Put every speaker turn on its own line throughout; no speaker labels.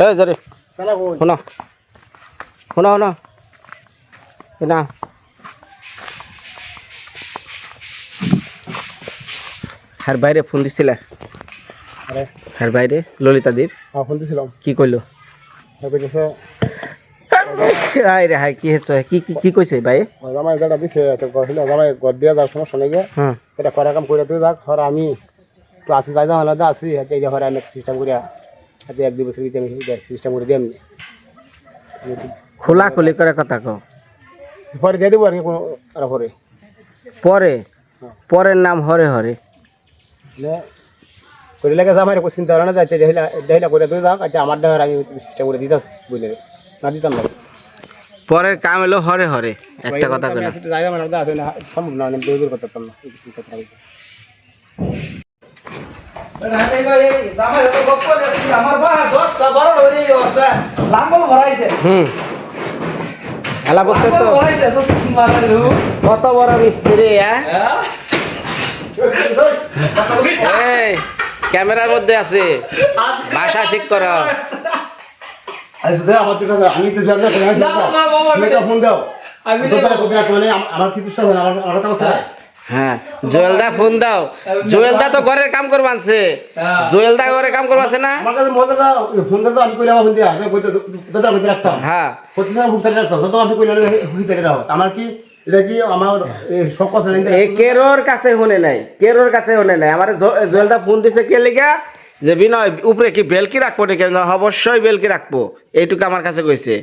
এ জরে। শোনো। শোনো শোনো। না হ্যার বাইরে ফোন দিছিলে?
আরে।
বাইরে? ললিতাদির
হ্যাঁ ফোন দিছিলাম।
কি কইলো?
হ্যাঁ
আয় রে হাই কি হয়েছে কি কি কি কইছে ভাই?
জামাই যেটা দিছে তো কইছিল জামাই ঘর দিয়ে যাওয়ার সমস্যা নেই
হুম
এটা করা কাম করে দিয়ে যাক হর আমি আসি যাই যাওয়া আলাদা আসি এই হরে আমি সিস্টেম করে হাতে এক দুই বছর আমি সিস্টেম করে দিই
খোলা খুলি করে কথা কও।
পরে দিয়ে দেবো আর কি কোনো পরে
পরে পরের নাম হরে হরে
করে লাগে জামাই রে চিন্তা করে না যাচ্ছে দেহিলা দেহিলা করে দিয়ে আচ্ছা আমার ডর আমি সিস্টেম করে দিতাস বুঝলে না দিতাম না
পরের কাম এলো হরে হরে একটা কথা কইলাম
সম্ভব না আমি দৌড় করতে পারতাম না এই কথা বলতে।
হুম হেলা বসছে তো কত বড় মিস্ত্রি হ্যাঁ ক্যামেরার মধ্যে আছে। ভাষা ঠিক কর।
আমার তো আমি তো ফোন দাও।
আমি
আমি তো তারা কোথায় মানে আম- আমার কি দুষ্টা আমার আমার কথা
হ্যাঁ জোয়েলদা ফোন দাও। জুয়েলদা তো ঘরের কাম করব আনছে।
জুয়েলদা
জোয়েলদা ঘরের কাম করব আছে না?
আমার কাছে মজা দাও ফোন দাও আমি কইলাম ফোন দিয়া। দাদা কইতে রাখতাম
হ্যাঁ।
প্রতিদিন ফোন করে রাখতাম তো আমি কইলাম হুইতে রাখো। আমার কি এটা কি আমার জানি
এ কেরোর কাছে শুনে নাই কেরোর কাছে শুনে নাই। আমার জুয়েলদা ফোন দিছে কে লিগা? যে বিনয় উপরে কি বেলকি রাখব নাকি? অবশ্যই বেলকি রাখব। এইটুকু আমার কাছে কইছে।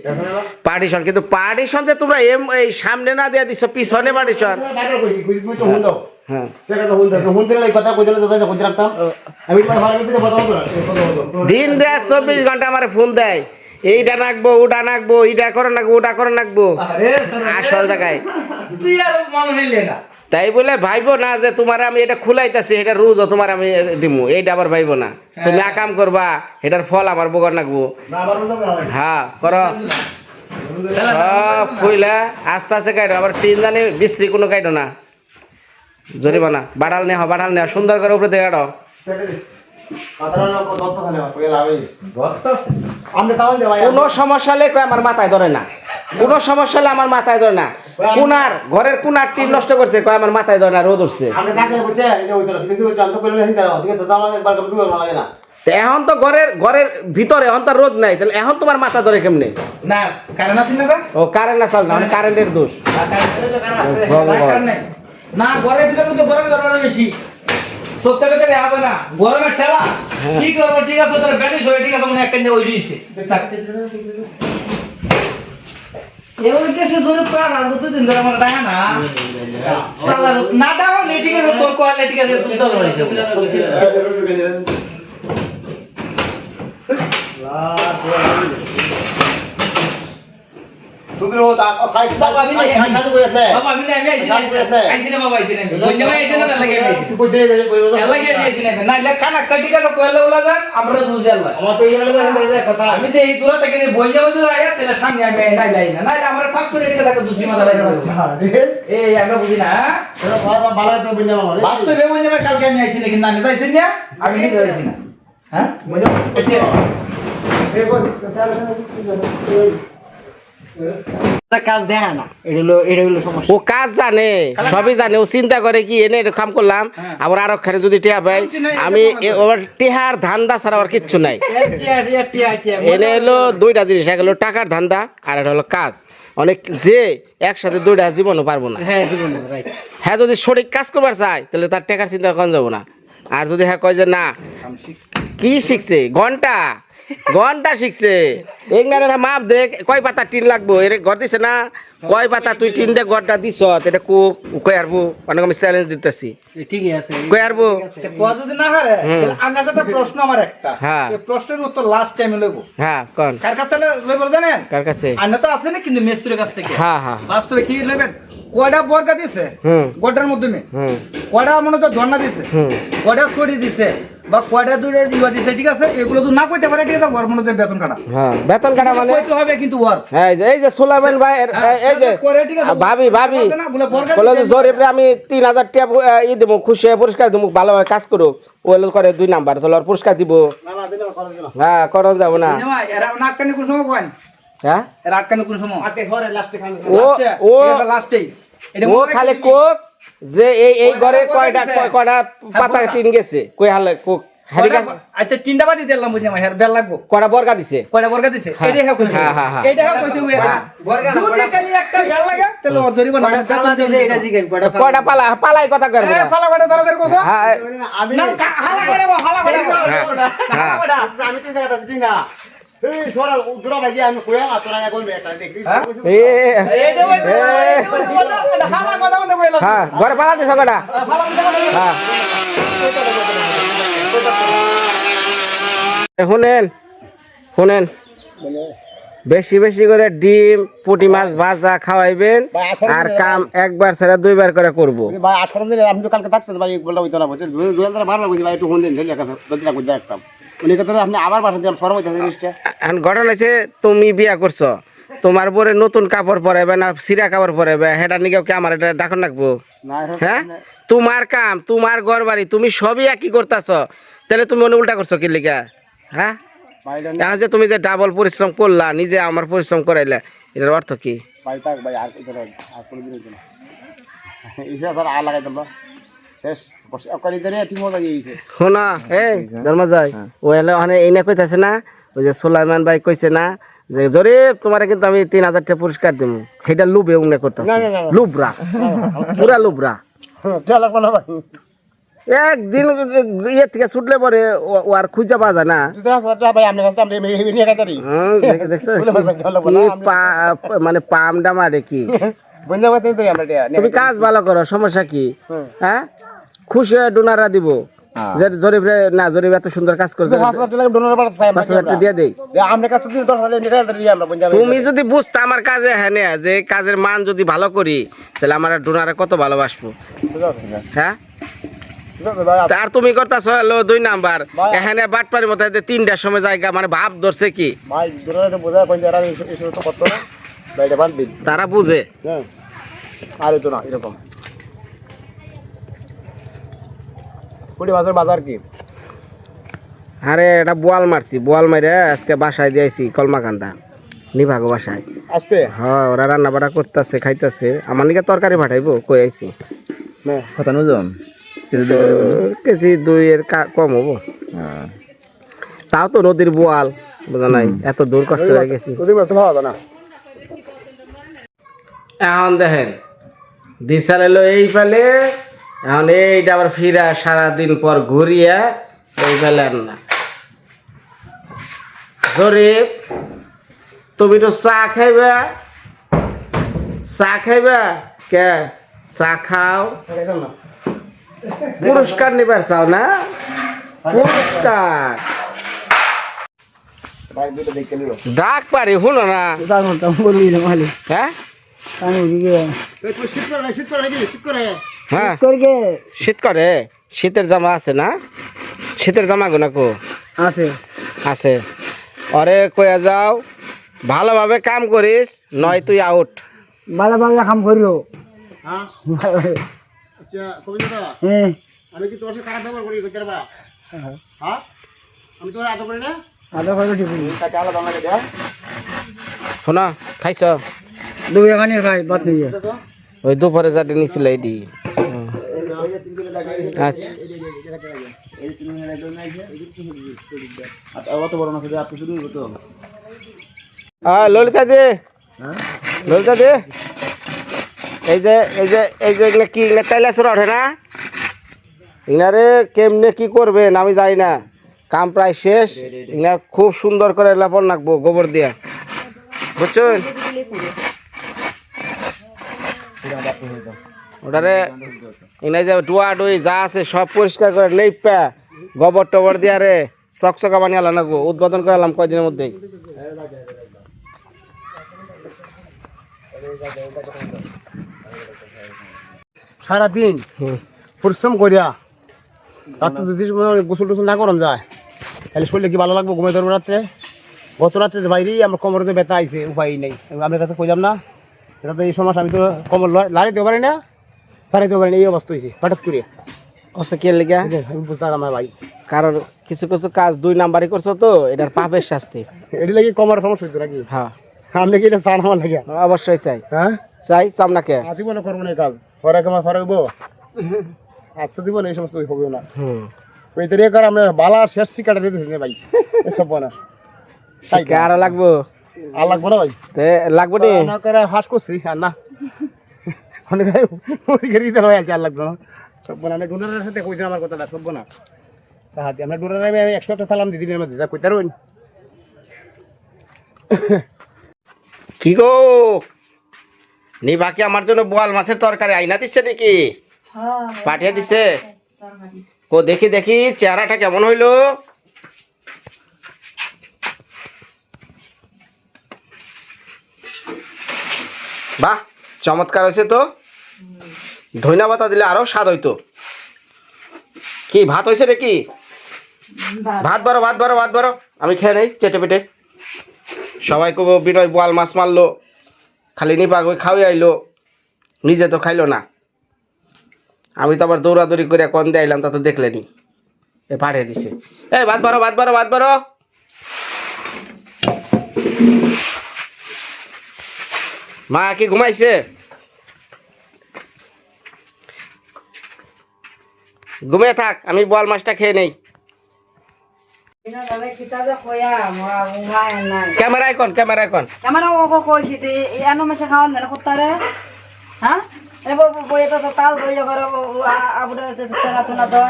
পার্টিশন কিন্তু পার্টিশন যে তোমরা এম এই সামনে না দিয়া দিছো পিছনে পার্টিশন হ্যাঁ। দিন রাত চব্বিশ ঘণ্টা আমার ফুল দেয়। এইটা নাকবো ওটা নাকবো এইটা করে নাকবো ওটা করে নাকবো। আসল জায়গায়।
তুই আর মানুষ না।
তাই বলে ভাইবো না যে তোমার আমি এটা খুলাইতাছি এটা রোজ তোমার আমি দিমু। এইটা আবার ভাইবো না। তুমি আকাম করবা এটার ফল আমার বগর নাকবো
হ্যাঁ
করো। সব আস্তে আস্তে কাটো আবার তিন জানি বিস্ত্রি কোনো কাটো না। জরিমানা। বাড়াল নেওয়া বাড়াল নেওয়া সুন্দর করে উপরে দিয়ে কাটো।
ভাই
কোনো সমস্যা হলে কয় আমার মাথায় ধরে না। কোনো সমস্যা হলে আমার মাথায় ধরে না। কুনার ঘরের কুনার টিন নষ্ট করছে। কয় আমার মাথায় ধরে রোদ উঠছে।
আছে
এখন তো ঘরের ঘরের ভিতরে এখন তো রোদ নাই। তাহলে এখন তোমার মাথা ধরে কেমনে?
না কারেন্ট আছে না
ও কারেন্ট না চাল না মানে কারেন্টের দোষ।
কারণ নাই। না ঘরের ভিতরে তো গরমে ধরবে বেশি। সত্য কথা দেখা যায় না গরমের ঠেলা। কি করব ঠিক আছে তোর ব্যালিশ হয়ে ঠিক আছে মানে একটা ওই দিয়েছে। এবার কেসে ধরে প্রাণ আর দুটো দিন ধরে আমার দেখা না। না ডাও নি ঠিক আছে তোর কোয়ালে ঠিক আছে তুই তোর হয়েছে।
সুদর হো তা খাই
বাবা আমি নাই
খাই খাই কই আছে
বাবা আমি নাই আইছি না আইছি না বাবা আইছি না বঞ্জা ভাই আইছি না তার লাগে আইছি
কই দে দে কই দে
লাগে আইছি না না ইলা কানা কাটি কাটা কইলে উলা যাক আমরা বুঝি আল্লাহ
আমার তো এই লাগে কথা
আমি তো এই দূরে থেকে যে বঞ্জা বঞ্জা আয়া তেলে সামনে আমি নাই লাই না নাই আমরা ঠাস করে এদিকে থাকে দুসি মাথা লাই এই আমরা বুঝি না হ্যাঁ?
এটা ভালো ভালো তো বুঝা মামা
বাস্তবে বঞ্জা ভাই কালকে আমি আইছি না আইছি না আমি নিতে আইছি না হ্যাঁ
বুঝা
আইছি
এই বস
কাজ দেখা না। এটা হলো এটা হলো সমস্যা।
ও কাজ জানে সবই জানে ও চিন্তা করে কি এনে এটা কাম করলাম আবার আরও খানে যদি টিয়া পাই আমি ওর টিহার ধান্দা ছাড়া আর কিচ্ছু নাই। এনে হলো দুইটা জিনিস এক হলো টাকার ধান্দা আর একটা হলো কাজ। অনেক যে একসাথে দুইটা জীবনও পারব না।
হ্যাঁ জীবন
হ্যাঁ যদি সঠিক কাজ করবার চায় তাহলে তার টাকার চিন্তা করা যাব না। আর যদি হ্যাঁ কয় যে না কি শিখছে? ঘণ্টা? ঘণ্টা শিখছে। এখানে মাপ দে কয় পাতা টিন লাগবো? এর ঘর দিছে না। কয় পাতা তুই টিন দে ঘরটা দিছ। এটা কু কই আরবো? অনেক আমি চ্যালেঞ্জ দিতেছি।
ঠিকই আছে
কই আরবো?
কোয়া যদি না হারে আমার সাথে প্রশ্ন আমার একটা।
হ্যাঁ।
এই প্রশ্নের উত্তর লাস্ট টাইমে লইব।
হ্যাঁ কন?
কার কাছ লইব জানেন?
কার কাছে?
আইনা তো আছে না কিন্তু মেস্তুরের কাছ থেকে।
হ্যাঁ হ্যাঁ।
বাস্তবে কি নেবেন কয়টা বর্গা দিছে?
হুম।
গোটার মাধ্যমে। কয়টা মনে তো ধর্ণা দিছে? কয়টা ছড়ি দিছে? বা কয়টা দুটো দিবা দিছে ঠিক আছে? এগুলো তো না কইতে পারে ঠিক আছে? ওর মনে বেতন কাটা।
হ্যাঁ বেতন কাটা মানে
কইতে হবে কিন্তু ওর।
হ্যাঁ, এই যে এই যে সোলাইমান ভাই
হ্যাঁ,
এই যে
করে ঠিক আছে।
ভাবি ভাবি।
বলে
যে। জরিপ আমি তিন হাজার টাকা ই দেবো খুশি হয়ে পুরস্কার দেবো ভালোভাবে কাজ করুক। ও এলো করে দুই নাম্বার তাহলে ওর পুরস্কার দিব।
না না দিন করে দিন
হ্যাঁ করন যাব না।
এরা নাটকানি কোন সময় কয়
হ্যাঁ?
এরা কোন সময়?
আতে ঘরে লাস্টে খান
ও ও ও খালি কোক যে এই এই ঘরে কয়টা কয়টা পাতা টিন গেছে? কই হালে কোক? হারি
কয়টা-
গাছ
আচ্ছা তিনটা বাদি দিলাম বুঝি আমার বেল লাগবো।
কয়টা বর্গা দিছে?
কয়টা বর্গা দিছে?
হ্যাঁ
কইতে
হ্যাঁ।
এটাই কইতে হবে। যদি খালি একটা বেল লাগে তাহলে ও জরিমানা
কয়টা দিছে এটা জিজ্ঞেস কয়টা
কয়টা পালা পালাই কথা করবে
কয়টা ধরা ধরে
হ্যাঁ
আমি
না হালা করে হালা করে বল।
হ্যাঁ
আমি তুই জায়গা আছি না?
কইলাম।
হ্যাঁ? ঘরে পালা দিছ কয়টা
ফালা কথা বলতে
হ্যাঁ। শুনেন শুনেন। বেশি বেশি করে ডিম পুঁটি মাছ ভাজা খাওয়াইবেন আর কাম একবার ছাড়া দুইবার করে করব।
ভাই আসলে দিলে আমি তো কালকে থাকতে ভাই বলটা হইতো না ভাই একটু ফোন দিন ঢেলে কাছে দশ লাখ বুঝতে রাখতাম উনি কথা আপনি আবার পাঠাতে দিলাম সরম হইতে জিনিসটা।
এখন ঘটনা হচ্ছে তুমি বিয়া করছ তোমার পরে নতুন কাপড় পরাইবে না সিরা কাপড় নিকেও কি আমার এটা ডাকন রাখব
না
হ্যাঁ? তোমার কাম তোমার ঘর বাড়ি তুমি সবই একই করতেছ তাহলে তুমি মনে উল্টা করছ কি লিগা? হ্যাঁ? এখন যে তুমি যে ডাবল পরিশ্রম করলা নিজে আমার পরিশ্রম করাইলা এটার অর্থ কি?
ভাই আর আর কোনো দিন না। আর লাগাই দিলাম শেষ। ধরে গিয়েছে
শোনা এই ধর্ম যায় ও এলে ওখানে এই না কইতাছে না ওই যে সোলাইমান ভাই কইছে না যে জরে তোমার কিন্তু আমি তিন হাজার টাকা পুরস্কার দিব। সেটা লুবে উমনে করতেছে। লুবরা। পুরা লুবরা। একদিন ইয়ে থেকে ছুটলে পরে ও- আর খুঁজে পাওয়া যায় না। কি মানে কি?
কথা তো আমরা এটা
তুমি কাজ ভালো করো সমস্যা কি? হ্যাঁ? খুশি হয়ে ডোনাররা দিব। যে জরিফ রে না জরিফ এত সুন্দর কাজ করছে। তুমি যদি বুঝতে আমার কাজে হ্যাঁ যে কাজের মান যদি ভালো করি তাহলে আমার ডোনারে কত ভালোবাসবো? হ্যাঁ? আর তুমি করতেছ হলো দুই নাম্বার। এখানে বাটপাড়ির মধ্যে যে তিনটার সময় জায়গা মানে ভাব ধরছে কি? তারা বুঝে।
হ্যাঁ। আর তো না এরকম। কুড়ি বাজার বাজার কি?
আরে এটা বোয়াল মারছি। বোয়াল মারে আজকে বাসায় দিয়েছি কলমাকান্দা নিভাগো বাসায়।
আজকে?
হ্যাঁ ওরা রান্না বাড়া করতেছে খাইতেছে। আমার নিকে তরকারি পাঠাইবো কই আইছি।
হ্যাঁ
কত ওজন
কেজি দুই এর কম হব। তাও তো নদীর বোয়াল বোঝা নাই এত দূর কষ্ট হয়ে গেছি। এখন দেখেন দিশালে এই ফেলে এখন এইটা আবার ফিরা সারাদিন পর ঘুরিয়া এই ফেলে না। জরিফ তুমি তো চা খাইবা? চা খাইবা? কে? চা খাও। পুরস্কার নিবার চাও না? পুরস্কার। ডাক পারি শুনো না। হ্যাঁ?
শীত করে শীত করে নাকি
হ্যাঁ শীত করে? শীতের জামা আছে না? শীতের জামা গুনা কো
আছে।
আছে। অরে কয়া যাও ভালোভাবে কাম করিস নয় তুই আউট।
ভালো ভালো কাম করিও।
হ্যাঁ? আচ্ছা
হ্যাঁ।
আমি কি তোমার সাথে খারাপ ব্যবহার করি করতে হ্যাঁ। আমি তোমার এত করি না?
ভালো ভালো ঠিক
তাকে আলাদা আমাকে দেয়া
শোনা খাইছ?
দুই এখানে খাই বাদ নিয়ে
ওই দুপুরে যাতে নিছিল এডি আচ্ছা। আ ললিতা দে। ললিতা এই যে এই যে, এই কি ওঠে না? ইনারে কেমনে কি করবেন, আমি যাই না। কাম প্রায় শেষ। ইনা খুব সুন্দর করে লেপন রাখব গোবর দিয়া। বুঝছেন? ওটারে ইনা যে ডুয়া ডুই যা আছে সব পরিষ্কার করে নেইপা গোবর টবর দিয়া রে চকচকা বানিয়ে আলাম নাকবো উদ্বোধন করে আলাম কয়দিনের মধ্যেই।
সারাদিন পরিশ্রম করিয়া রাত্রে যদি গোসল টোসল না করান যায় তাহলে শরীরে কি ভালো লাগবে ঘুমাই ধরবো রাত্রে? গত রাত্রে বাইরেই আমার কোমরে ব্যথা আইছে উপায় নেই। আপনার কাছে কইলাম না এটা তো এই সমস্যা আমি তো কোমর লাড়াইতে পারি না সারাইতে পারি না এই অবস্থা হয়েছে হঠাৎ করে।
কষ্ট কে লেগে?
আমি বুঝতে পারলাম ভাই।
কারণ কিছু কিছু কাজ দুই নাম্বারই করছ তো এটার পাপের শাস্তি।
এটি লাগে কোমর সমস্যা হয়েছে নাকি?
হ্যাঁ।
আপনি কি এটা চান আমার লাগে?
অবশ্যই চাই।
হ্যাঁ?
চাই চামনাকে
আজীবনে করব না কাজ। পরে কেমন পরে হইব আত্ম জীবন এই সমস্ত হবে না।
হুম।
ওই তরিয়া করে আমরা বালা শেষ শিকাটা দিতেছি না ভাই। এসব না
লাগবো?
আর লাগবো না ভাই?
লাগবো নি
না করে হাস করছি আর না। অনেক ওই গেরি দিতে হয় আর লাগতো না। সব না আমি ডোনারের সাথে কইছি আমার কথাটা সব না তাহাতে আমরা ডোনারে আমি একশো একটা সালাম দিদি আমার দিদা কইতে রইন
কি গো? নি বাকি আমার জন্য বোয়াল মাছের তরকারি আইনা দিচ্ছে নাকি? পাঠিয়ে দিছে? কো দেখি দেখি চেহারাটা কেমন হইল? বাহ চমৎকার হয়েছে তো? ধইনা পাতা দিলে আরও স্বাদ হইতো। কি ভাত হয়েছে নাকি? ভাত। বারো ভাত বারো ভাত বারো। আমি খেয়ে নেই চেটে পেটে। সবাই কব বিনয় বোয়াল মাছ মারলো খালি নিপা কই খাওয়াই আইলো। নিজে তো খাইলো না। আমি তো আবার দৌড়াদৌড়ি করে কন দিয়ে আইলাম তা তো দেখলেনি এ পাঠিয়ে দিছে। এই ভাত বারো ভাত বারো ভাত বারো। মা কি ঘুমাইছে? ঘুমে থাক, আমি বল মাছটা খেয়ে নেই।
ক্যামেরা এখন ক্যামেরা এখন। ক্যামেরা ও কই খেতে এনো মাছে খাওয়ান না কোথা রে। হ্যাঁ? বই তো তাল বই আবার আবুটা চালাতো না তো।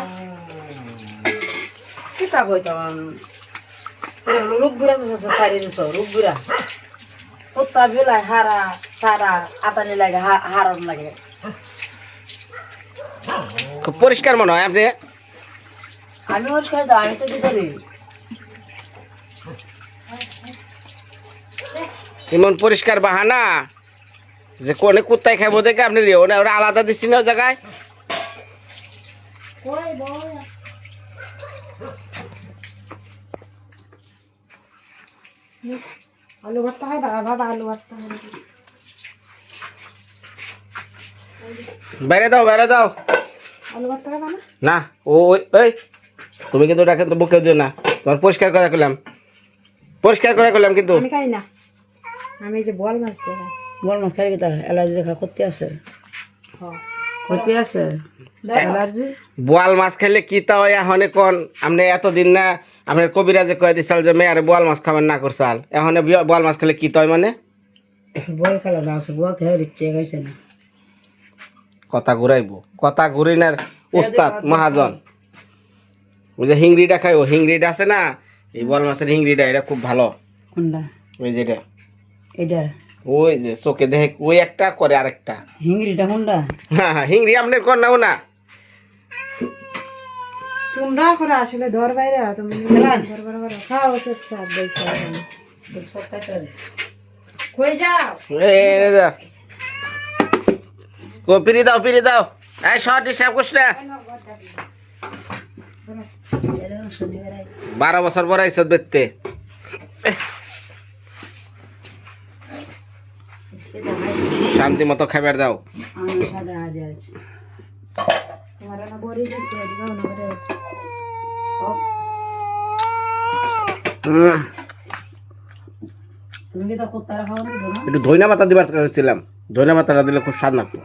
কিতা বই তো রূপগুড়া রূপগুড়া হারা, সারা, আতানি লাগে হারন লাগে।
খুব পরিষ্কার মনে হয় আপনি।
আমি ওর সাথে দিতে
এমন পরিষ্কার বাহানা যে কোনে কুত্তায় খাব দেখে আপনি লিও না ওরা আলাদা দিচ্ছি না জায়গায়?
আলু ভর্তা হয় বাবা আলু ভর্তা
বেড়ে দাও বেড়ে দাও।
না
না ও ওই এই তুমি কিন্তু ওটা কিন্তু বুকে দিও না। তোমার পরিষ্কার করে করলাম। পরিষ্কার করে করলাম কিন্তু।
আমি খাই না। আমি যে বল মাছ দেখা। বল মাছ খাই কিতা অ্যালার্জি দেখা করতে আছে? করতে আছে? অ্যালার্জি
বোয়াল মাছ খাইলে কি তা হয় এখন কোন? আপনি এতদিন না আপনার কবিরাজে কয়ে দিছাল যে মেয়ারে বোয়াল মাছ খাবেন না করছাল। এখন বোয়াল মাছ খেলে কি তয় মানে?
বল খেলা না আছে বল খেয়ে দিচ্ছে খাইছে না।
কথা ঘুরাইব। কথা ঘুরিনার উস্তাদ মহাজন। ওই যে হিংড়িটা খাই ও হিংড়িটা আছে না এই বোয়াল মাছের হিংড়িটা এটা খুব ভালো। ওই যে এটা। ওই যে চোখে দেখে ওই একটা করে আরেকটা।
হিংড়িটা কোনটা?
হ্যাঁ হ্যাঁ হিংড়ি আপনার কর নাও না?
তোমরা করে আসলে ধর বাইরে তুমি খাও সব সার কই যাও।
কো পিরি দাও পিরি দাও। এই শর্ট হিসাব করিস না বারো বছর পর আইসত দেখতে। শান্তি মতো খাবার দাও। একটু ধইনা পাতা দিবার ছিলাম ধইনা পাতাটা দিলে খুব স্বাদ লাগতো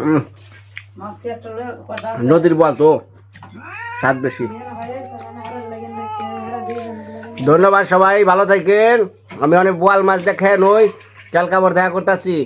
উম,
মাছ কি একটা লয়ে কটা
নদীর বল তো, স্বাদ বেশি। ধন্যবাদ সবাই, ভালো থাকেন। আমি অনেক বোয়াল মাছ দেখে নই, কালকে আবার দেখা করতেছি